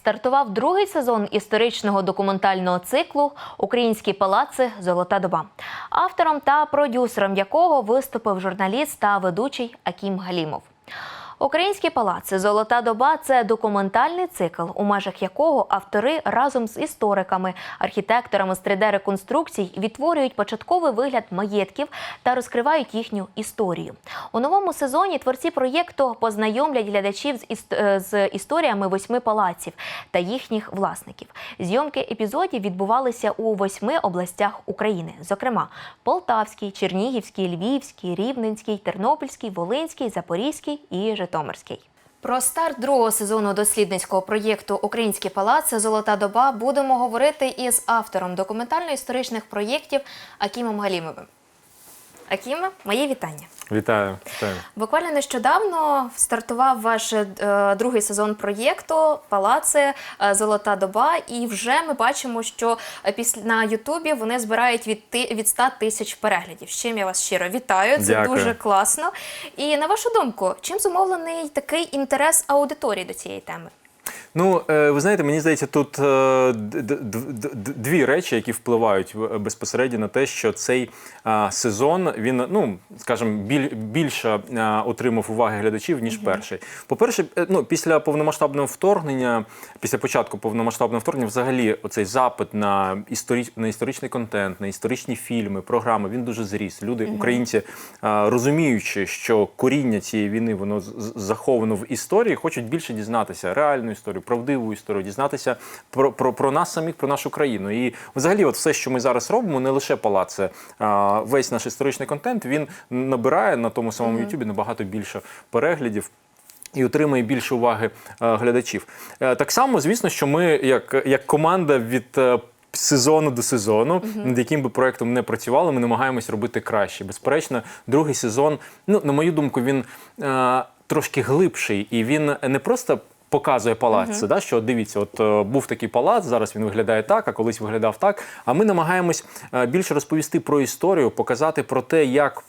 Стартував другий сезон історичного документального циклу Українські палаци Золота доба, автором та продюсером якого виступив журналіст та ведучий Акім Галімов. Українські палаци Золота доба це документальний цикл, у межах якого автори разом з істориками, архітекторами з 3D-реконструкцій відтворюють початковий вигляд маєтків та розкривають їхню історію. У новому сезоні творці проєкту познайомлять глядачів з, іс- е, з історіями восьми палаців та їхніх власників. Зйомки епізодів відбувалися у восьми областях України, зокрема Полтавський, Чернігівський, Львівський, Рівненський, Тернопільський, Волинський, Запорізький і Житомирський. Про старт другого сезону дослідницького проєкту Українські палаци Золота доба будемо говорити із автором документально-історичних проєктів Акімом Галімовим. Акіме, моє вітання. Вітаю, вітаю. Буквально нещодавно стартував ваш е, другий сезон проєкту Палаци е, Золота доба, і вже ми бачимо, що е, після на Ютубі вони збирають від ти- від 100 тисяч переглядів. З чим я вас щиро вітаю. Це Дякую. дуже класно. І на вашу думку, чим зумовлений такий інтерес аудиторії до цієї теми? Ну, е, ви знаєте, мені здається, тут е, дві речі, які впливають е, безпосередньо на те, що цей сезон він, ну скажімо, більше отримав уваги глядачів ніж перший. По-перше, е, ну після повномасштабного вторгнення, після початку повномасштабного вторгнення, взагалі, оцей запит на історі... на історичний контент, на історичні фільми, програми, він дуже зріс. Люди, українці, розуміючи, що коріння цієї війни воно заховано в історії, хочуть більше дізнатися реальну історію, правдиву історію, дізнатися про, про, про нас самих, про нашу країну. І взагалі, от все, що ми зараз робимо, не лише палаци, а весь наш історичний контент він набирає на тому самому Ютубі набагато більше переглядів. І отримує більше уваги е, глядачів. Е, так само, звісно, що ми, як, як команда від е, сезону до сезону, над яким би проектом не працювали, ми намагаємось робити краще. Безперечно, другий сезон, ну, на мою думку, він е, трошки глибший, і він не просто. Показує палац, да, що дивіться, от е, був такий палац, зараз він виглядає так, а колись виглядав так. А ми намагаємось е, більше розповісти про історію, показати про те, як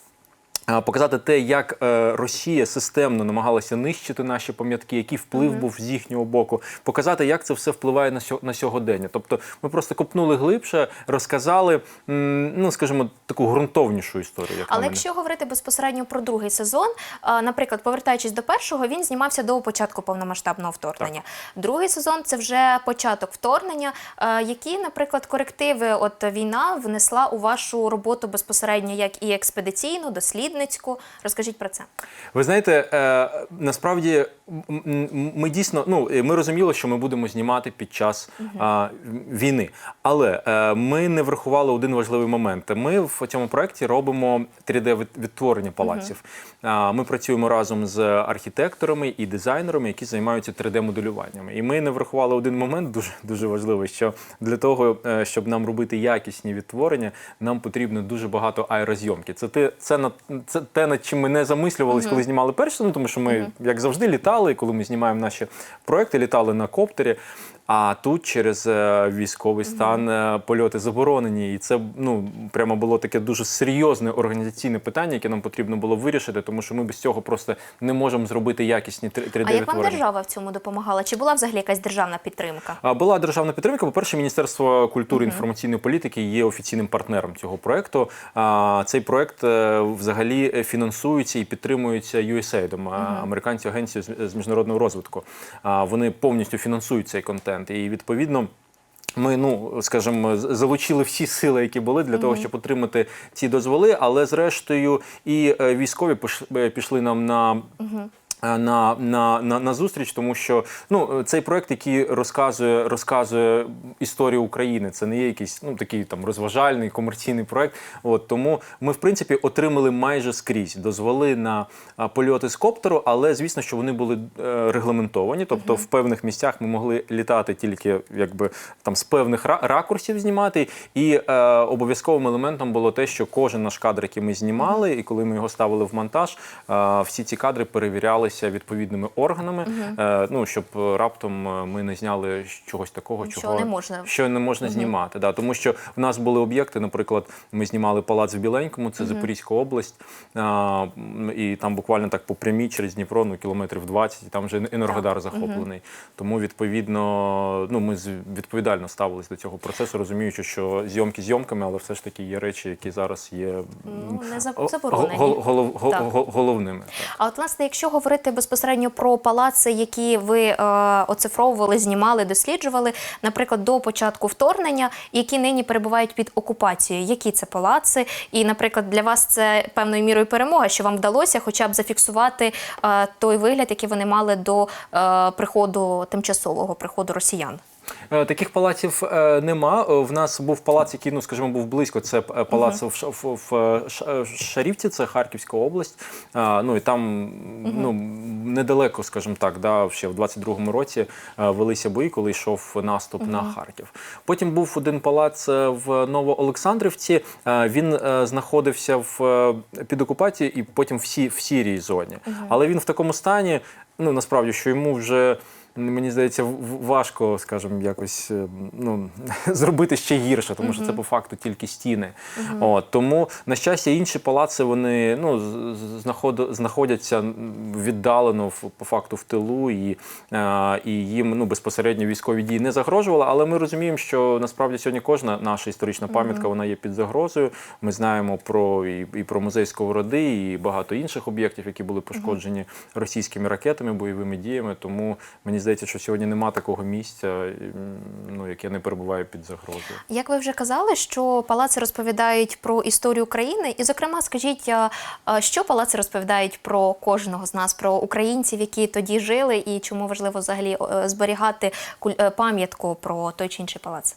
Показати те, як е, Росія системно намагалася нищити наші пам'ятки, який вплив був з їхнього боку, показати, як це все впливає на сьо- на сьогодення. Тобто, ми просто копнули глибше, розказали, ну скажімо, таку ґрунтовнішу історію. Як на Але мене. якщо говорити безпосередньо про другий сезон, наприклад, повертаючись до першого, він знімався до початку повномасштабного вторгнення. Другий сезон це вже початок вторгнення. Які, наприклад, корективи от війна внесла у вашу роботу безпосередньо, як і експедиційну, дослідницьку? Розкажіть про це. Ви знаєте, е, насправді ми дійсно ну ми розуміли, що ми будемо знімати під час а, війни, але е, ми не врахували один важливий момент. Ми в цьому проєкті робимо 3D відтворення палаців. А, Ми працюємо разом з архітекторами і дизайнерами, які займаються 3D-моделюваннями. І ми не врахували один момент, дуже дуже важливий, що для того, е, щоб нам робити якісні відтворення, нам потрібно дуже багато аерозйомки. Це те, це на це те, над чим ми не замислювалися, коли знімали перший, ну тому що ми, як завжди, літали, коли ми знімаємо наші проекти, літали на коптері. А тут через е, військовий стан е, польоти заборонені, і це ну прямо було таке дуже серйозне організаційне питання, яке нам потрібно було вирішити, тому що ми без цього просто не можемо зробити якісні 3D А як вам держава в цьому допомагала? Чи була взагалі якась державна підтримка? А, Була державна підтримка. По-перше, Міністерство культури і інформаційної політики є офіційним партнером цього проекту. А, Цей проект е, взагалі фінансується і підтримується USAID, а, американською агенцією з міжнародного розвитку. А, Вони повністю фінансують цей контент. І відповідно. Ми, ну скажімо, залучили всі сили, які були для того, щоб отримати ці дозволи. Але зрештою, і е, військові е, пішли нам на. е, На, на, на, на зустріч, тому що ну цей проект, який розказує розказує історію України, це не є якийсь ну такий там розважальний комерційний проект. От тому ми в принципі отримали майже скрізь дозволи на польоти з коптеру, але звісно, що вони були е, регламентовані. Тобто, в певних місцях ми могли літати тільки якби там з певних ра- ракурсів знімати. І е, обов'язковим елементом було те, що кожен наш кадр, який ми знімали, і коли ми його ставили в монтаж, е, всі ці кадри перевірялися перевірялися відповідними органами, е, ну щоб раптом е, ми не зняли чогось такого, Що чого не можна. що не можна знімати. Да, тому що в нас були об'єкти, наприклад, ми знімали палац в Біленькому, це Запорізька область, а, і там буквально так по прямій через Дніпро, ну кілометрів 20, і там вже Енергодар захоплений. Тому відповідно, ну ми з- відповідально ставились до цього процесу, розуміючи, що зйомки зйомками, але все ж таки є речі, які зараз є Ну, не за- о- заборонені. гол- гол- Так. гол- головними. Так. А от власне, якщо говорити безпосередньо про палаци, які ви е, оцифровували, знімали, досліджували, наприклад, до початку вторгнення, які нині перебувають під окупацією, які це палаци? І, наприклад, для вас це певною мірою перемога, що вам вдалося хоча б зафіксувати е, той вигляд, який вони мали до е, приходу тимчасового приходу росіян. Е, Таких палаців е, нема. Е, В нас був палац, який, ну скажімо, був близько. Це палац в, Ш- в, в е, Шарівці, це Харківська область. А, ну і там ну, недалеко, скажімо так, да, ще в 22-му році велися бої, коли йшов наступ на Харків. Потім був один палац в Новоолександрівці. Він знаходився в під окупацією і потім в, сі, в сірій зоні. Але він в такому стані, ну насправді, що йому вже. Мені здається, важко, скажімо, якось е, ну, зробити ще гірше, тому що це по факту тільки стіни. От, тому, на щастя, інші палаци вони ну, знаходяться віддалено по факту в тилу, і, е, і їм ну, безпосередньо військові дії не загрожували. Але ми розуміємо, що насправді сьогодні кожна наша історична пам'ятка вона є під загрозою. Ми знаємо про і, і про музей Сковороди, і багато інших об'єктів, які були пошкоджені російськими ракетами, бойовими діями. Тому мені здається, що сьогодні нема такого місця, ну, яке не перебуває під загрозою. Як ви вже казали, що палаци розповідають про історію країни, і, зокрема, скажіть, а, а, що палаци розповідають про кожного з нас, про українців, які тоді жили, і чому важливо взагалі е, зберігати е, пам'ятку про той чи інший палац?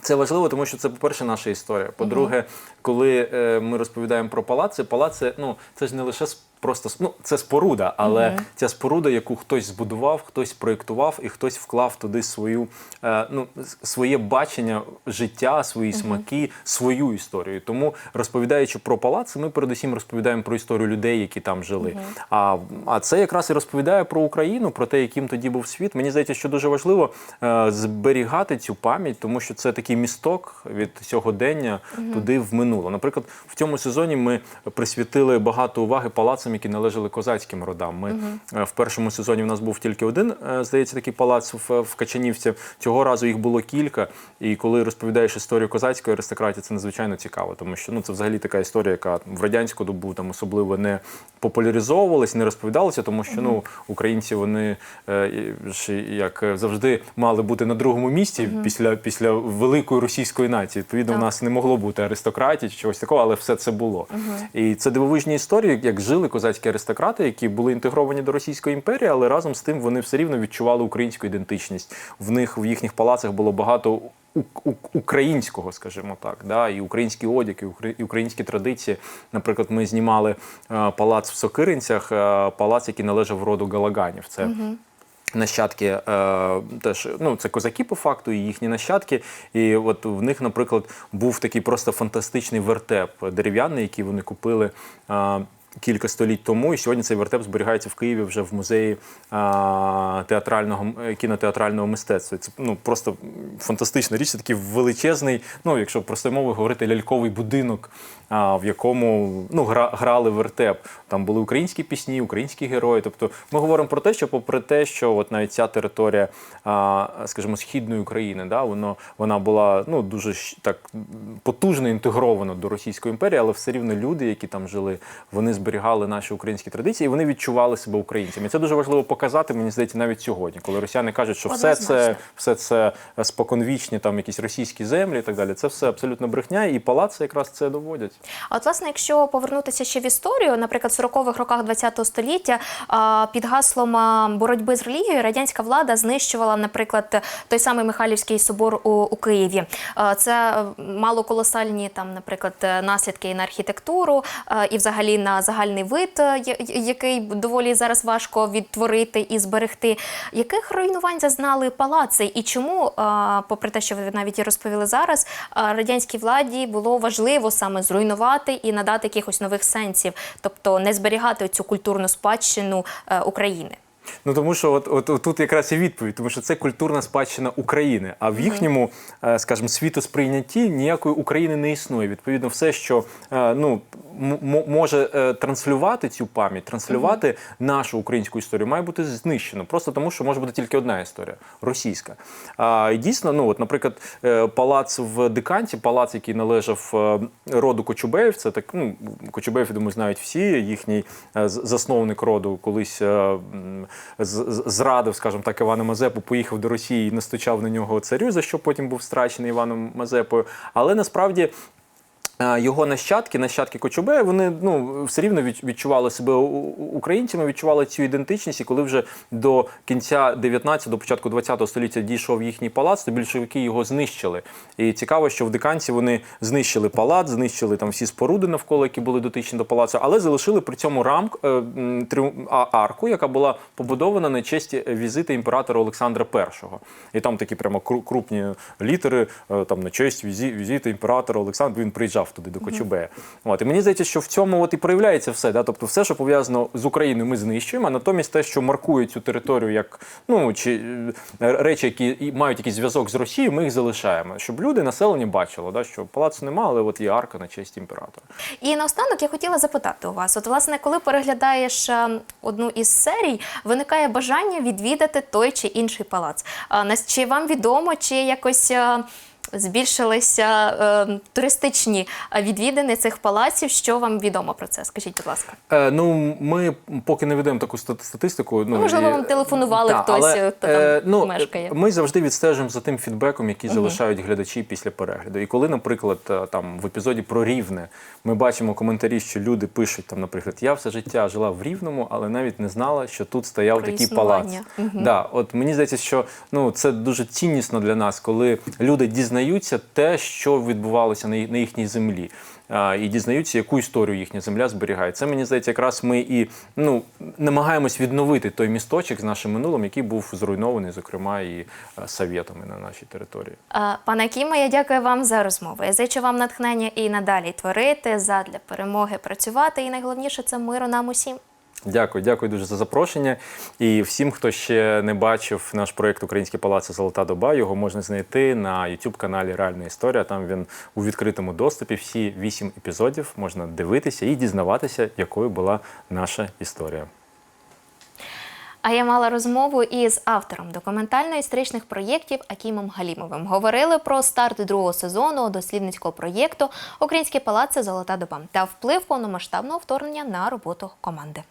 Це важливо, тому що це, по-перше, наша історія. По-друге, коли е, ми розповідаємо про палаци, палаци ну це ж не лише просто ну, це споруда, але ця споруда, яку хтось збудував, хтось проєктував і хтось вклав туди свою е, ну своє бачення життя, свої смаки, свою історію. Тому розповідаючи про палаци, ми передусім розповідаємо про історію людей, які там жили. А, а це якраз і розповідає про Україну, про те, яким тоді був світ. Мені здається, що дуже важливо е, зберігати цю пам'ять, тому що це такий місток від сьогодення туди в минуле. Наприклад, в цьому сезоні ми присвятили багато уваги палацам, які належали козацьким родам. Ми е, в першому сезоні в нас був тільки один, е, здається, такий палац в, в Качанівці. Цього разу їх було кілька. І коли розповідаєш історію козацької аристократії, це надзвичайно цікаво, тому що ну це взагалі така історія, яка в радянську добу там особливо не популяризовувалась, не розповідалася, тому що ну українці вони е, ж, як завжди мали бути на другому місці після, після великої російської нації. Відповідно, в нас не могло бути аристократії чи чогось такого, але все це було. І це дивовижні історії, як жили козацькі аристократи, які були інтегровані до Російської імперії, але разом з тим вони все рівно відчували українську ідентичність. В них в їхніх палацах було багато. Українського, скажімо так, да, і український одяг, і українські традиції. Наприклад, ми знімали е, палац в Сокиринцях, е, палац, який належав роду Галаганів. Це Нащадки е, теж ну це козаки по факту, і їхні нащадки. І от в них, наприклад, був такий просто фантастичний вертеп дерев'яний, який вони купили. Е, Кілька століть тому, і сьогодні цей вертеп зберігається в Києві вже в музеї а, театрального кінотеатрального мистецтва. Це ну просто фантастична річ. Це такий величезний, ну якщо простою мовою говорити, ляльковий будинок, а, в якому ну гра, грали вертеп. Там були українські пісні, українські герої. Тобто ми говоримо про те, що попри те, що от навіть ця територія, а, скажімо, східної України, да, воно вона була ну дуже так потужно інтегрована до Російської імперії, але все рівно люди, які там жили, вони зберігали наші українські традиції, і вони відчували себе українцями. І це дуже важливо показати, мені здається, навіть сьогодні, коли росіяни кажуть, що все це, все це споконвічні там якісь російські землі і так далі. Це все абсолютно брехня, і палаци якраз це доводять. А от, власне, якщо повернутися ще в історію, наприклад, в 40-х роках ХХ століття під гаслом боротьби з релігією радянська влада знищувала, наприклад, той самий Михайлівський собор у, у Києві. Це е, мало колосальні там, наприклад, е, наслідки і на архітектуру, е, і взагалі на загальний вид, е, який доволі зараз важко відтворити і зберегти. Яких руйнувань зазнали палаци, і чому, е, попри те, що ви навіть розповіли зараз, е, радянській владі було важливо саме зруйнувати і надати якихось нових сенсів, тобто не зберігати цю культурну спадщину України? Ну тому що от, от, от тут якраз і відповідь, тому що це культурна спадщина України. А в їхньому, е, скажімо, світосприйнятті ніякої України не існує. Відповідно, все, що е, ну може е, транслювати цю пам'ять, транслювати нашу українську історію, має бути знищено. Просто тому, що може бути тільки одна історія російська. А і дійсно, ну от, наприклад, палац в Диканті, палац, який належав роду Кочубеїв, це так, ну Кочубеїв, я думаю, знають всі. Їхній засновник роду колись зрадив, скажімо так, Івана Мазепу, поїхав до Росії і настучав на нього царю, за що потім був страчений Іваном Мазепою. Але насправді. Його нащадки, нащадки Кочубея, вони ну все рівно відчували себе українцями, відчували цю ідентичність. І коли вже до кінця 19 до початку 20 століття дійшов їхній палац, то більшовики його знищили. І цікаво, що в диканці вони знищили палац, знищили там всі споруди навколо, які були дотичні до палацу, але залишили при цьому рамк е, арку, яка була побудована на честь візити імператора Олександра І. І там такі прямо кру- крупні літери е, там на честь візі, візити імператора Олександра. Він приїжджав туди до Кочубея. От і мені здається, що в цьому от і проявляється все. Да? Тобто, все, що пов'язано з Україною, ми знищуємо. А натомість те, що маркує цю територію як ну чи е, речі, які мають якийсь зв'язок з Росією, ми їх залишаємо, щоб люди населення бачило, да, що палацу немає, але от є арка на честь імператора. І наостанок я хотіла запитати у вас: от, власне, коли переглядаєш е, одну із серій, виникає бажання відвідати той чи інший палац. А, Чи вам відомо, чи якось. Е, Збільшилися е, туристичні е, відвідини цих палаців. Що вам відомо про це? Скажіть, будь ласка. Е, ну, ми поки не ведемо таку стат- статистику. Ну, можливо, і- вам телефонували Та, хтось, але, хто там е, ну, мешкає. Ми завжди відстежуємо за тим фідбеком, який залишають глядачі після перегляду. І коли, наприклад, е, там в епізоді про рівне ми бачимо коментарі, що люди пишуть там, наприклад, я все життя жила в Рівному, але навіть не знала, що тут стояв Про такий палац. Мгм. Да, от мені здається, що ну це дуже ціннісно для нас, коли люди дізнаються те, що відбувалося на, їхній землі. І дізнаються, яку історію їхня земля зберігає. Це мені здається, якраз ми і ну намагаємось відновити той місточок з нашим минулим, який був зруйнований, зокрема, і е, совєтами на нашій території. Пане Кіме, я дякую вам за розмову. Я зичу вам натхнення і надалі творити, задля перемоги працювати. І найголовніше це миру нам усім. Дякую, дякую дуже за запрошення. І всім, хто ще не бачив наш проєкт Українські палаци Золота доба, його можна знайти на youtube каналі Реальна історія. Там він у відкритому доступі. Всі вісім епізодів можна дивитися і дізнаватися, якою була наша історія. А я мала розмову із автором документально-історичних проєктів Акімом Галімовим. Говорили про старт другого сезону дослідницького проєкту Українські палаци Золота доба та вплив повномасштабного вторгнення на роботу команди.